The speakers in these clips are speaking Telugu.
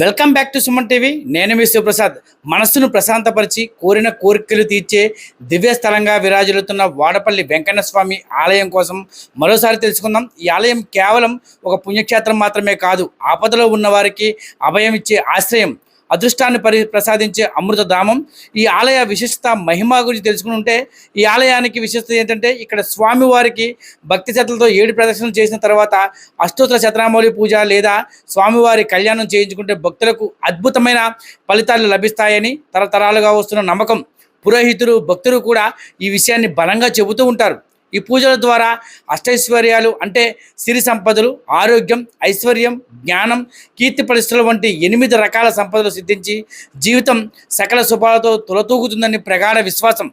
Welcome back to Suman TV. నేను మీ శివప్రసాద్. మనస్సును ప్రశాంతపరిచి కోరిన కోరికలు తీర్చే దివ్య స్థలంగా విరాజిల్లుతున్న వాడపల్లి వెంకన్న స్వామి ఆలయం కోసం మరోసారి తెలుసుకుందాం. ఈ ఆలయం కేవలం ఒక పుణ్యక్షేత్రం మాత్రమే కాదు ఆపదలో ఉన్న వారికి అభయం ఇచ్చే ఆశ్రయం. అదృష్టాన్ని పరి ప్రసాదించే అమృతధామం ఈ ఆలయ విశిష్టత మహిమ గురించి తెలుసుకుంటే ఈ ఆలయానికి విశిష్టత ఏంటంటే ఇక్కడ స్వామివారికి భక్తి శ్రద్ధలతో ఏడు ప్రదర్శనలు చేసిన తర్వాత అష్టోత్తర శతనామౌళి పూజ లేదా స్వామివారి కళ్యాణం చేయించుకుంటే భక్తులకు అద్భుతమైన ఫలితాలు లభిస్తాయని తరతరాలుగా వస్తున్న నమ్మకం. పురోహితులు భక్తులు కూడా ఈ విషయాన్ని బలంగా చెబుతూ ఉంటారు. ఈ పూజల ద్వారా అష్టైశ్వర్యాలు అంటే సిరి సంపదలు ఆరోగ్యం ఐశ్వర్యం జ్ఞానం కీర్తి పరిస్థితులు వంటి ఎనిమిది రకాల సంపదలు సిద్ధించి జీవితం సకల శుభాలతో తులతూగుతుందని ప్రగాఢ విశ్వాసం.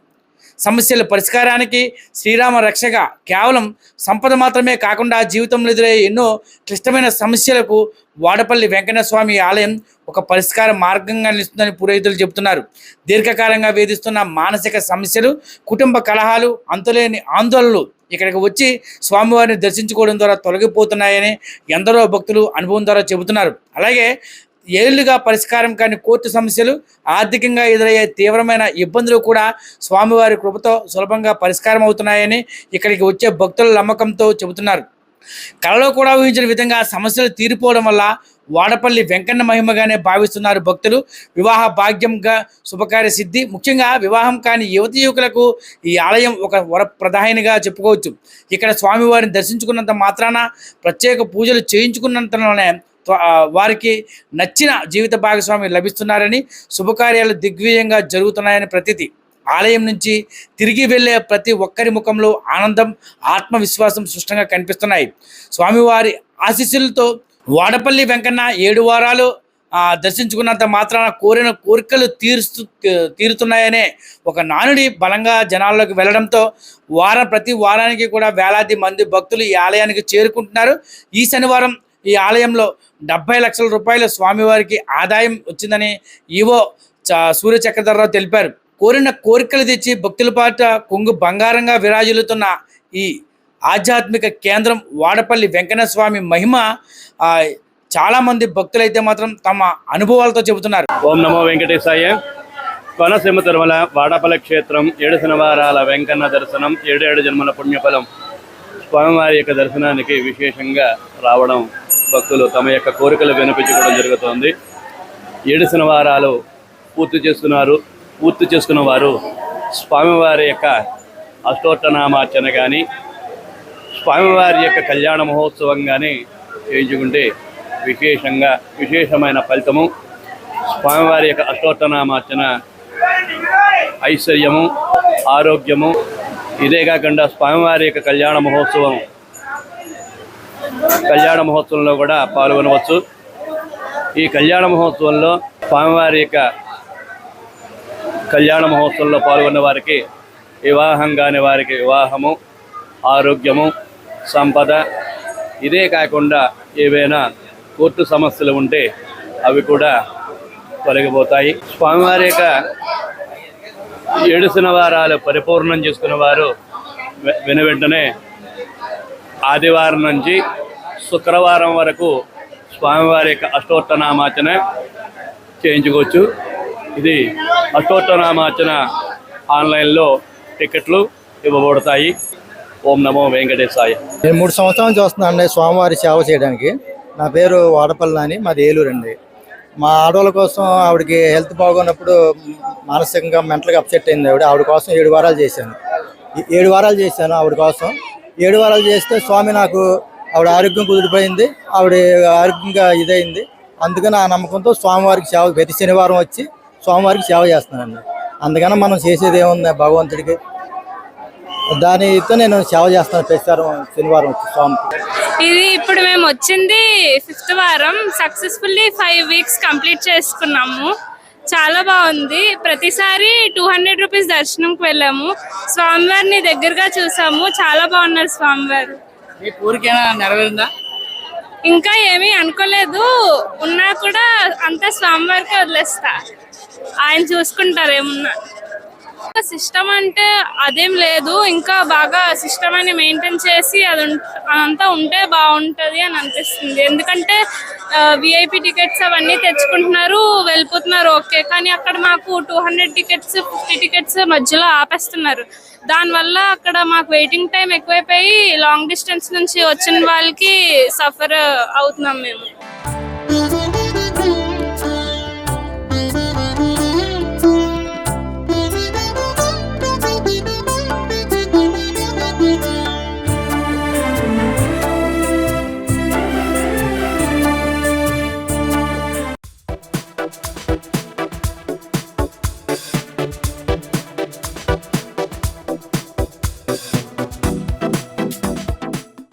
సమస్యల పరిష్కారానికి శ్రీరామ రక్షగా కేవలం సంపద మాత్రమే కాకుండా జీవితంలో ఎదురయ్యే ఎన్నో క్లిష్టమైన సమస్యలకు వాడపల్లి వెంకటస్వామి స్వామి ఆలయం ఒక పరిష్కార మార్గంగా నిలుస్తుందని పురోహితులు చెబుతున్నారు. దీర్ఘకాలంగా వేధిస్తున్న మానసిక సమస్యలు కుటుంబ కలహాలు అంతులేని ఆందోళనలు ఇక్కడికి వచ్చి స్వామివారిని దర్శించుకోవడం ద్వారా తొలగిపోతున్నాయని ఎందరో భక్తులు అనుభవం ద్వారా చెబుతున్నారు. అలాగే ఏళ్ళుగా పరిష్కారం కాని కోర్టు సమస్యలు ఆర్థికంగా ఎదురయ్యే తీవ్రమైన ఇబ్బందులు కూడా స్వామివారి కృపతో సులభంగా పరిష్కారం అవుతున్నాయని ఇక్కడికి వచ్చే భక్తుల నమ్మకంతో చెబుతున్నారు. కళలో కూడా ఊహించిన విధంగా సమస్యలు తీరిపోవడం వల్ల వాడపల్లి వెంకన్న మహిమగానే భావిస్తున్నారు భక్తులు. వివాహ భాగ్యంగా శుభకార్య సిద్ధి ముఖ్యంగా వివాహం కాని యువతి యువకులకు ఈ ఆలయం ఒక వరప్రధానిగా చెప్పుకోవచ్చు. ఇక్కడ స్వామివారిని దర్శించుకున్నంత మాత్రాన ప్రత్యేక పూజలు చేయించుకున్నంతలోనే వారికి నచ్చిన జీవిత భాగస్వామి లభిస్తున్నారని శుభకార్యాలు దిగ్విజయంగా జరుగుతున్నాయని ప్రతిది ఆలయం నుంచి తిరిగి వెళ్ళే ప్రతి ఒక్కరి ముఖంలో ఆనందం ఆత్మవిశ్వాసం స్పష్టంగా కనిపిస్తున్నాయి. స్వామివారి ఆశీస్సులతో వాడపల్లి వెంకన్న ఏడు వారాలు దర్శించుకున్నంత మాత్రాన కోరిన కోరికలు తీరుస్తూ తీరుతున్నాయనే ఒక నానుడి బలంగా జనాల్లోకి వెళ్ళడంతో వారం ప్రతి వారానికి కూడా వేలాది మంది భక్తులు ఈ ఆలయానికి చేరుకుంటున్నారు. ఈ శనివారం ఈ ఆలయంలో డెబ్బై లక్షల రూపాయల స్వామివారికి ఆదాయం వచ్చిందని ఈవో చ- సూర్య చక్రధరరావు తెలిపారు. కోరిన కోరికలు తెచ్చి భక్తుల పాట కొంగు బంగారంగా విరాజిల్లుతున్న ఈ ఆధ్యాత్మిక కేంద్రం వాడపల్లి వెంకన్న స్వామి మహిమ చాలామంది భక్తులైతే మాత్రం తమ అనుభవాలతో చెబుతున్నారు. ఓం నమో వెంకటేశాయ. కోనసీమ తిరుమల వాడపల్లి క్షేత్రం ఏడు శనివారాల వెంకన్న దర్శనం ఏడేడు జన్మల పుణ్యఫలం. స్వామివారి యొక్క దర్శనానికి విశేషంగా రావడం భక్తులు తమ యొక్క కోరికలు వినిపించుకోవడం జరుగుతోంది. ఏడు శనివారాలు పూర్తి చేసుకున్నారు. పూర్తి చేసుకున్న వారు స్వామివారి యొక్క అష్టోత్తనామార్చన కానీ స్వామివారి యొక్క కళ్యాణ మహోత్సవం కానీ చేయించుకుంటే విశేషంగా విశేషమైన ఫలితము. స్వామివారి యొక్క అష్టోత్తనామార్చన ఐశ్వర్యము ఆరోగ్యము ఇదే కాకుండా స్వామివారి యొక్క కళ్యాణ మహోత్సవం కళ్యాణ మహోత్సవంలో కూడా పాల్గొనవచ్చు. ఈ కళ్యాణ మహోత్సవంలో స్వామివారి యొక్క కళ్యాణ మహోత్సవంలో పాల్గొన్న వారికి వివాహం కాని వారికి వివాహము ఆరోగ్యము సంపద ఇదే కాకుండా ఏవైనా కోర్టు సమస్యలు ఉంటే అవి కూడా తొలగిపోతాయి. స్వామివారి యొక్క ఏడు వారాలు పరిపూర్ణం చేసుకున్న వారు వెను వెంటనే ఆదివారం నుంచి శుక్రవారం వరకు స్వామివారి యొక్క అష్టోత్తనామార్చన చేయించుకోవచ్చు. ఇది అష్టోత్తనామార్చన ఆన్లైన్లో టికెట్లు ఇవ్వబడతాయి. ఓం నమో వెంకటేశాయ. నేను మూడు సంవత్సరాల నుంచి వస్తున్నానండి స్వామివారి సేవ చేయడానికి. నా పేరు వాడపల్లి అని మాది ఏలూరు అండి. మా ఆడవాళ్ళ కోసం ఆవిడకి హెల్త్ బాగున్నప్పుడు మానసికంగా మెంటల్గా అప్సెట్ అయింది ఆవిడ. ఆవిడ కోసం ఏడు వారాలు చేశాను. ఈ- ఏడు వారాలు చేశాను ఆవిడ కోసం. ఏడు వారాలు చేస్తే స్వామి నాకు ఆవిడ ఆరోగ్యం కుదిరిపోయింది ఆవిడ ఆరోగ్యంగా ఇదైంది. అందుకని ఆ నమ్మకంతో స్వామివారికి సేవ ప్రతి శనివారం వచ్చి స్వామివారికి సేవ చేస్తున్నానండి. అందుకని మనం చేసేది ఏముంది భగవంతుడికి? దానితో నేను సేవ చేస్తాను ప్రతిసారం శనివారం వచ్చి స్వామి. ఇది ఇప్పుడు మేము వచ్చింది ఫిఫ్త్ వారం. సక్సెస్ఫుల్లీ ఫైవ్ వీక్స్ కంప్లీట్ చేసుకున్నాము. చాలా బాగుంది. ప్రతిసారి టూ హండ్రెడ్ రూపీస్ దర్శనంకి వెళ్ళాము. స్వామివారిని దగ్గరగా చూసాము. చాలా బాగున్నారు స్వామివారు. మీ కోరికైనా నెరవేరిందా? ఇంకా ఏమీ అనుకోలేదు. ఉన్నా కూడా అంతా స్వామివారికి వదిలేస్తా. ఆయన చూసుకుంటారు ఏమున్నా సిస్టమ్ అంటే అదేం లేదు. ఇంకా బాగా సిస్టమ్ అని మెయింటైన్ చేసి అది అంతా అదంతా ఉంటే బాగుంటది అని అనిపిస్తుంది. ఎందుకంటే విఐపి టికెట్స్ అవన్నీ తెచ్చుకుంటున్నారు వెళ్ళిపోతున్నారు. ఓకే. కానీ అక్కడ మాకు two hundred tickets fifty tickets మధ్యలో ఆపేస్తున్నారు. దానివల్ల అక్కడ మాకు వెయిటింగ్ టైం ఎక్కువైపోయి లాంగ్ డిస్టెన్స్ నుంచి వచ్చిన వాళ్ళకి సఫర్ అవుతున్నాం మేము.